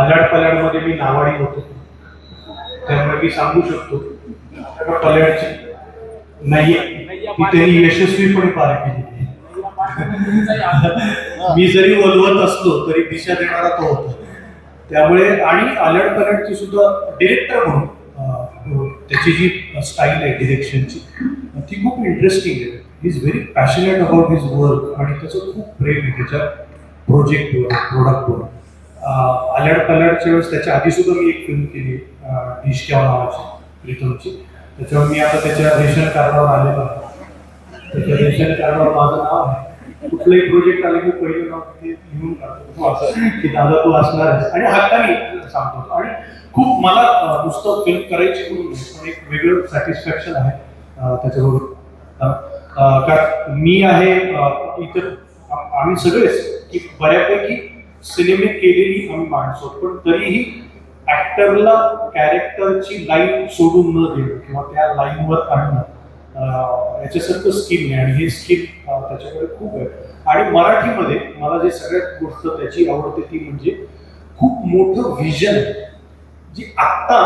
आल्याड पल्याडमध्ये मी नावाडी होतो. त्यामुळे मी सांगू शकतो त्या पल्याडची नाही ती त्यांनी यशस्वीपणे पार केली मी जरी वलवत असलो तरी दिशा देणारा तो होता. त्यामुळे आणि आल्याड पल्याडची सुद्धा डिरेक्टर म्हणून त्याची जी स्टाईल आहे डिरेक्शनची ती खूप इंटरेस्टिंग आहे. He is very passionate about his work आणि त्याचं खूप प्रेम आहे त्याच्या प्रोजेक्टवर प्रोडक्टवर आल्याड पल्याडच्या वेळेस त्याच्या आधी सुद्धा मी एक फिल्म केली डिशक्याव नावाची प्रीतमची. त्याच्यावर मी आता त्याच्या रेशन कार्डावर आलेलो आहे त्याच्या रेशन कार्डावर माझं नाव आहे. कुठलंही प्रोजेक्ट आले की पहिलं नाव ते लिहून काढतो हो, असं की दादा तू असणार आहेस. आणि हक्काने सांगतो. आणि खूप मला नुसतं फिल्म करायची म्हणून पण एक वेगळं सॅटिस्फॅक्शन आहे त्याच्याबरोबर. कारण मी आहे इतर आम्ही सगळेच की बऱ्यापैकी सिनेमे केलेली आम्ही माणसं पण तरीही ऍक्टरला कॅरेक्टरची लाईन सोडून न देणं किंवा त्या लाईनवर आणणं याच्यासारखं स्किल नाही. आणि हे स्किल त्याच्याकडे खूप आहे. आणि मराठीमध्ये मला जे सगळ्यात गोष्ट त्याची आवडते ती म्हणजे खूप मोठं व्हिजन जी आत्ता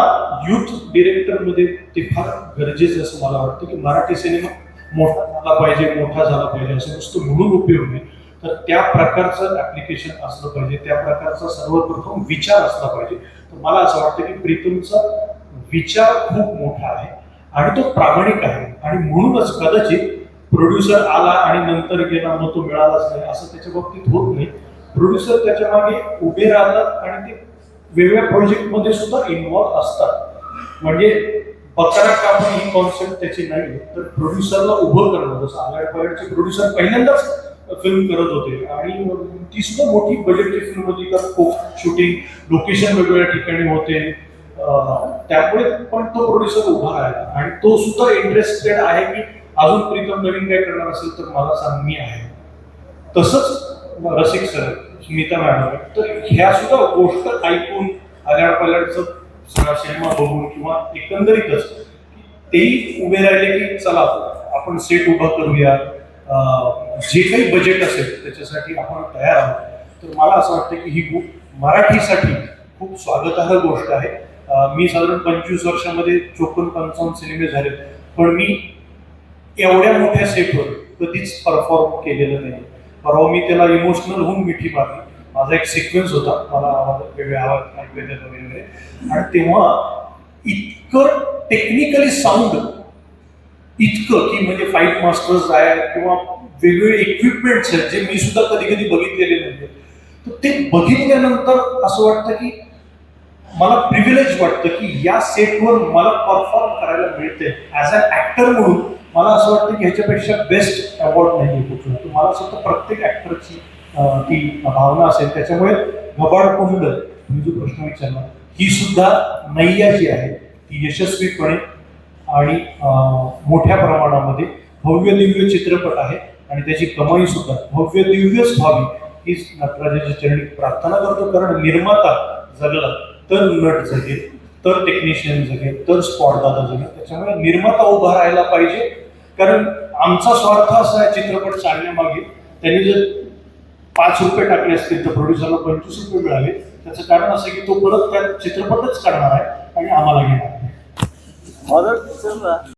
युथ डिरेक्टरमध्ये ते फार गरजेचं असं मला वाटतं की मराठी सिनेमा मोठा झाला पाहिजे मोठा झाला पाहिजे असं नुसतं म्हणून उपयोग नाही. तर त्या प्रकारचं ऍप्लिकेशन असलं पाहिजे त्या प्रकारचा सर्वप्रथम विचार असला पाहिजे. तर मला असं वाटतं की प्रीतमचा विचार खूप मोठा आहे आणि तो प्रामाणिक आहे. आणि म्हणूनच कदाचित प्रोड्युसर आला आणि नंतर गेला मग तो मिळालाच नाही असं त्याच्या बाबतीत होत नाही. प्रोड्युसर त्याच्यामागे उभे राहतात आणि ते वेगवेगळ्या प्रोजेक्टमध्ये सुद्धा इन्व्हॉल्व असतात. म्हणजे बकरा कापणी ही कॉन्सेप्ट त्याची नाही तर प्रोड्युसरला उभं करणं जसं आलाड प्रोड्युसर पहिल्यांदाच फिल्म करत होते. आणि ती सुद्धा मोठी बजेटची फिल्म होती. का खूप शूटिंग लोकेशन वेगवेगळ्या ठिकाणी होते. त्यामुळे पण तो प्रोड्युसर उभा राहिला. आणि तो सुद्धा इंटरेस्टेड आहे की अजून प्रीतम नवीन काय करणार असेल तर मला सांग मी आहे. तसंच रसिक सर स्मिता मॅडम तर ह्या सुद्धा गोष्ट ऐकून आल्याड पल्याडचं सगळा सिनेमा बघून किंवा एकंदरीतच तेही उभे राहिले की चला आपण सेट उभा करूया. जे काही बजेट असेल त्याच्यासाठी आपण तयार आहोत. तर मला असं वाटतं की ही खूप मराठीसाठी खूप स्वागतार्ह गोष्ट आहे. मी साधारण पंचवीस वर्षामध्ये चोपन्न पंचावन्न सिनेमे झाले पण मी एवढ्या मोठ्या सेटवर कधीच परफॉर्म केलेलं नाही. परवा मी त्याला इमोशनल होऊन मिठी मारली. माझा एक सिक्वेन्स होता. मला आवाज वेगळे आवाज वगैरे. आणि तेव्हा इतकं टेक्निकली साऊंड इतकं की म्हणजे फाईट मास्टर्स आहे किंवा वेगवेगळे इक्विपमेंट्स आहेत जे मी सुद्धा कधी कधी बघितलेले नाही तर ते बघितल्यानंतर असं वाटतं की मला प्रिव्हिलेज वाटतं की या सेटवर मला परफॉर्म करायला मिळते ॲज अ ॲक्टर म्हणून मला असं वाटतं की ह्याच्यापेक्षा बेस्ट अवॉर्ड नाही आहे कुठला. तर मला असं वाटतं प्रत्येक ॲक्टरची ती भावना असेल. त्याच्यामुळे घबाड कुंड मी जो प्रश्न विचारला ही सुद्धा नैया जी आहे ती यशस्वीपणे आणि मोठ्या प्रमाणामध्ये भव्य दिव्य चित्रपट आहे आणि त्याची कमाई सुद्धा. भव्य दिव्यच व्हावी ही नटराजाच्या चरणी. प्रार्थना करतो कारण निर्माता जगला तर नट जगेल तर टेक्निशियन जगेल तर स्पॉटदादा जगेल. त्याच्यामुळे निर्माता उभा राहायला पाहिजे. कारण आमचा स्वार्थ असा आहे चित्रपट चालण्यामागे. त्यांनी जर पाच रुपये टाकले असतील तर प्रोड्युसरला पंचवीस रुपये मिळाले. त्याचं कारण असं की तो परत त्या चित्रपटच करणार आहे आणि आम्हाला घेणार. आहे माझं